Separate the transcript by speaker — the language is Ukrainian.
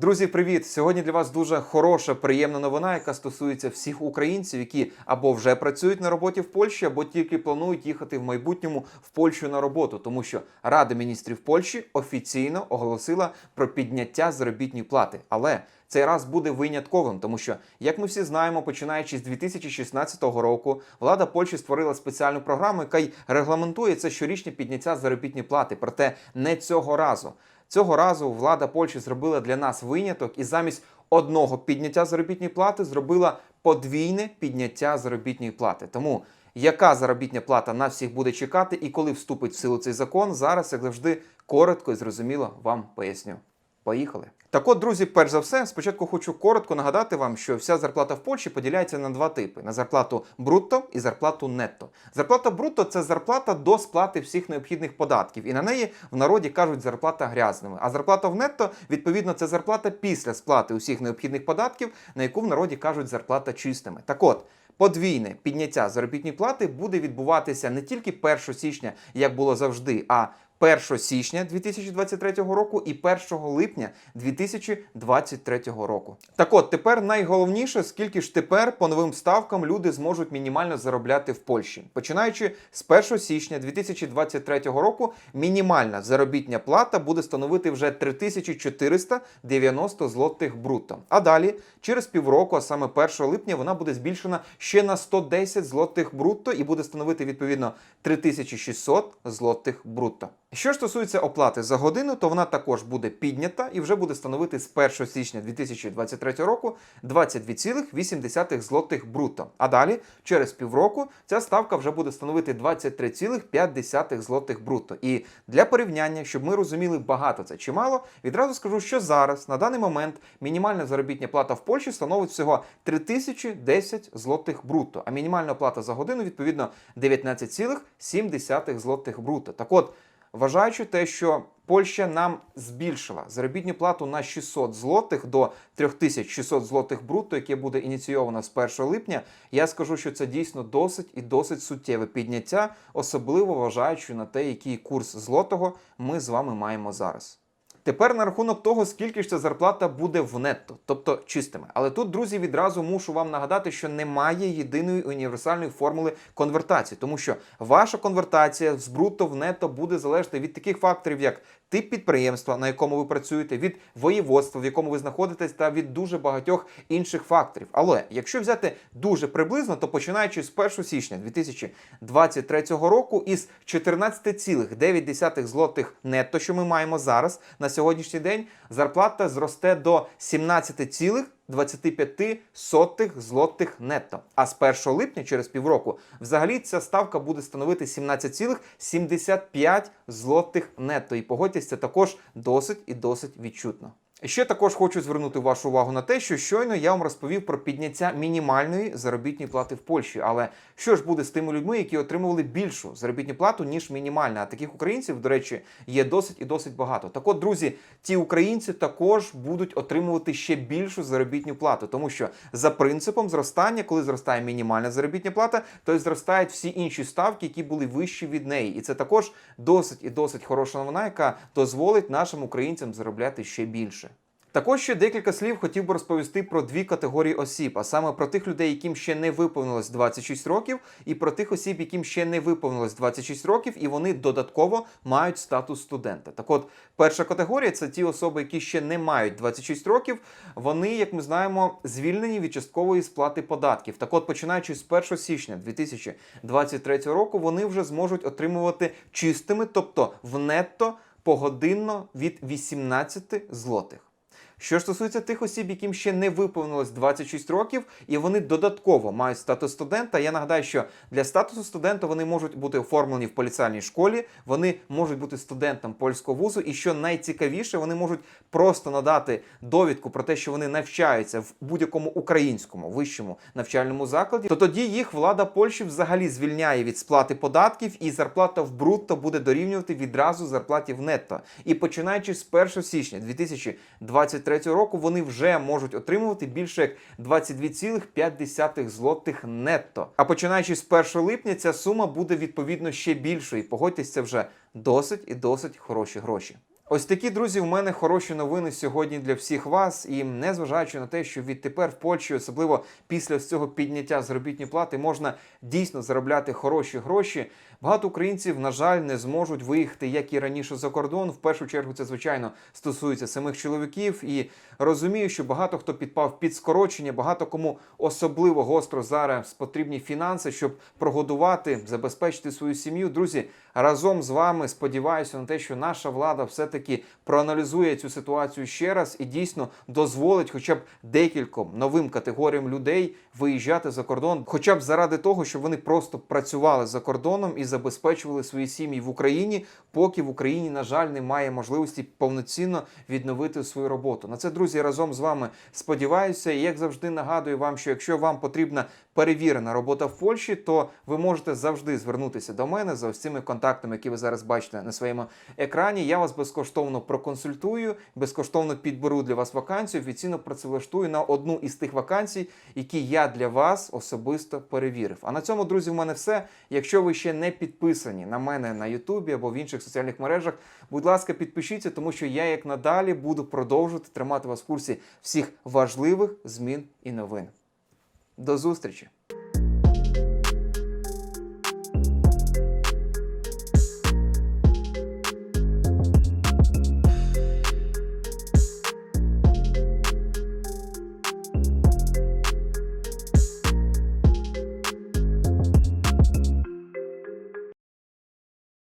Speaker 1: Друзі, привіт! Сьогодні для вас дуже хороша, приємна новина, яка стосується всіх українців, які або вже працюють на роботі в Польщі, або тільки планують їхати в майбутньому в Польщу на роботу, тому що Рада міністрів Польщі офіційно оголосила про підняття заробітної плати. Але цей раз буде винятковим, тому що, як ми всі знаємо, починаючи з 2016 року, влада Польщі створила спеціальну програму, яка й регламентує це щорічне підняття заробітної плати. Проте не цього разу. Цього разу влада Польщі зробила для нас виняток і замість одного підняття заробітної плати зробила подвійне підняття заробітної плати. Тому яка заробітня плата на всіх буде чекати і коли вступить в силу цей закон, зараз, як завжди, коротко і зрозуміло вам поясню. Поїхали. Так от, друзі, перш за все, спочатку хочу коротко нагадати вам, що вся зарплата в Польщі поділяється на два типи: на зарплату брутто і зарплату нетто. Зарплата брутто це зарплата до сплати всіх необхідних податків, і на неї в народі кажуть зарплата грязними. А зарплата в нетто, відповідно, це зарплата після сплати усіх необхідних податків, на яку в народі кажуть зарплата чистими. Так от. Подвійне підняття заробітної плати буде відбуватися не тільки 1 січня, як було завжди, а 1 січня 2023 року і 1 липня 2023 року. Так от тепер найголовніше, скільки ж тепер по новим ставкам люди зможуть мінімально заробляти в Польщі. Починаючи з 1 січня 2023 року, мінімальна заробітня плата буде становити вже 3490 злотих брутто. А далі, через півроку, а саме 1 липня, вона буде збільшена ще на 110 злотих брутто і буде становити відповідно 3600 злотих брутто. Що стосується оплати за годину, то вона також буде піднята і вже буде становити з 1 січня 2023 року 22,8 злотих брутто. А далі, через півроку, ця ставка вже буде становити 23,5 злотих брутто. І для порівняння, щоб ми розуміли, багато це чи мало, відразу скажу, що зараз, на даний момент, мінімальна заробітня плата в Польщі становить всього 3010 злотих брутто, а мінімальна плата за годину, відповідно, 19,7 злотих брутто. Так от, Вважаючи те, що Польща нам збільшила заробітну плату на 600 злотих до 3600 злотих брутто, яке буде ініційовано з 1 липня, я скажу, що це дійсно досить і досить суттєве підняття, особливо вважаючи на те, який курс злотого ми з вами маємо зараз. Тепер на рахунок того, скільки ж ця зарплата буде в нетто, тобто чистими. Але тут, друзі, відразу мушу вам нагадати, що немає єдиної універсальної формули конвертації, тому що ваша конвертація з брутто в нетто буде залежати від таких факторів, як тип підприємства, на якому ви працюєте, від воєводства, в якому ви знаходитесь, та від дуже багатьох інших факторів. Але якщо взяти дуже приблизно, то починаючи з 1 січня 2023 року із 14,9 злотих нетто, що ми маємо зараз на сьогоднішній день, зарплата зросте до 17,25 сотих злотих нетто. А з 1 липня, через півроку, взагалі ця ставка буде становити 17,75 злотих нетто. І погодьтесь, це також досить і досить відчутно. Ще також хочу звернути вашу увагу на те, що щойно я вам розповів про підняття мінімальної заробітної плати в Польщі. Але що ж буде з тими людьми, які отримували більшу заробітну плату ніж мінімальна? А таких українців, до речі, є досить і досить багато. Так, от, друзі, ті українці також будуть отримувати ще більшу заробітну плату, тому що за принципом зростання, коли зростає мінімальна заробітня плата, то й зростають всі інші ставки, які були вищі від неї. І це також досить і досить хороша новина, яка дозволить нашим українцям заробляти ще більше. Також ще декілька слів хотів би розповісти про дві категорії осіб, а саме про тих людей, яким ще не виповнилось 26 років, і про тих осіб, яким ще не виповнилось 26 років, і вони додатково мають статус студента. Так от, перша категорія це ті особи, які ще не мають 26 років. Вони, як ми знаємо, звільнені від часткової сплати податків. Так от, починаючи з 1 січня 2023 року, вони вже зможуть отримувати чистими, тобто в нетто погодинно від 18 злотих. Що стосується тих осіб, яким ще не виповнилось 26 років, і вони додатково мають статус студента. Я нагадаю, що для статусу студента вони можуть бути оформлені в поліціальній школі, вони можуть бути студентом польського вузу, і що найцікавіше, вони можуть просто надати довідку про те, що вони навчаються в будь-якому українському вищому навчальному закладі. То тоді їх влада Польщі взагалі звільняє від сплати податків, і зарплата в брутто буде дорівнювати відразу зарплаті в нетто. І починаючи з 1 січня 2023 року вони вже можуть отримувати більше як 22,5 злотих нетто. А починаючи з 1 липня, ця сума буде відповідно ще більшою. Погодьтесь, це вже досить і досить хороші гроші. Ось такі друзі, у мене хороші новини сьогодні для всіх вас. І незважаючи на те, що відтепер в Польщі, особливо після цього підняття заробітної плати, можна дійсно заробляти хороші гроші. Багато українців, на жаль, не зможуть виїхати, як і раніше за кордон. В першу чергу це звичайно стосується самих чоловіків. І розумію, що багато хто підпав під скорочення, багато кому особливо гостро зараз потрібні фінанси, щоб прогодувати, забезпечити свою сім'ю. Друзі, разом з вами сподіваюся на те, що наша влада все-таки проаналізує цю ситуацію ще раз і дійсно дозволить, хоча б декільком новим категоріям людей виїжджати за кордон, хоча б заради того, щоб вони просто працювали за кордоном і забезпечували свої сім'ї в Україні, поки в Україні, на жаль, немає можливості повноцінно відновити свою роботу. На це, друзі, разом з вами сподіваюся. І як завжди нагадую вам, що якщо вам потрібна перевірена робота в Польщі, то ви можете завжди звернутися до мене за ось цими контактами, які ви зараз бачите на своєму екрані. Я вас безкоштовно проконсультую, безкоштовно підберу для вас вакансію, офіційно працевлаштую на одну із тих вакансій, які я для вас особисто перевірив. А на цьому, друзі, в мене все. Якщо ви ще не підписані на мене на Ютубі або в інших соціальних мережах, будь ласка, підпишіться, тому що я як надалі буду продовжувати тримати вас в курсі всіх важливих змін і новин. До зустрічі!